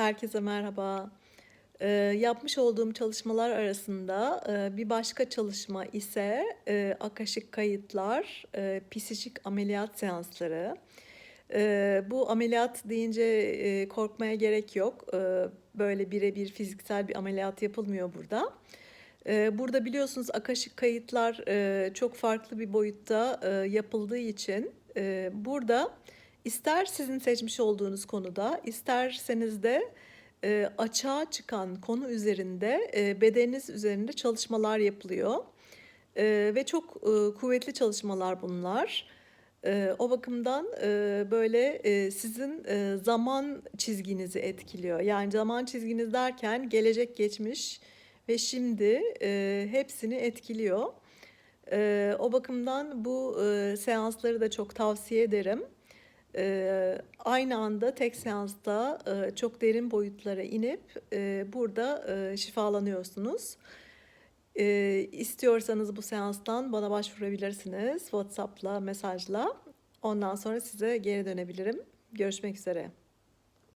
Herkese merhaba. Ee, yapmış olduğum çalışmalar arasında e, bir başka çalışma ise e, akaşik kayıtlar, e, psikik ameliyat seansları. E, bu ameliyat deyince e, korkmaya gerek yok. E, böyle birebir fiziksel bir ameliyat yapılmıyor burada. E, burada biliyorsunuz akaşik kayıtlar e, çok farklı bir boyutta e, yapıldığı için e, burada ister sizin seçmiş olduğunuz konuda isterseniz de e, açığa çıkan konu üzerinde e, bedeniniz üzerinde çalışmalar yapılıyor. E, ve çok e, kuvvetli çalışmalar bunlar. E, o bakımdan e, böyle e, sizin e, zaman çizginizi etkiliyor. Yani zaman çizginiz derken gelecek, geçmiş ve şimdi e, hepsini etkiliyor. E, o bakımdan bu e, seansları da çok tavsiye ederim. E, aynı anda tek seansta e, çok derin boyutlara inip e, burada e, şifalanıyorsunuz. E, istiyorsanız bu seanstan bana başvurabilirsiniz WhatsApp'la, mesajla. Ondan sonra size geri dönebilirim. Görüşmek üzere.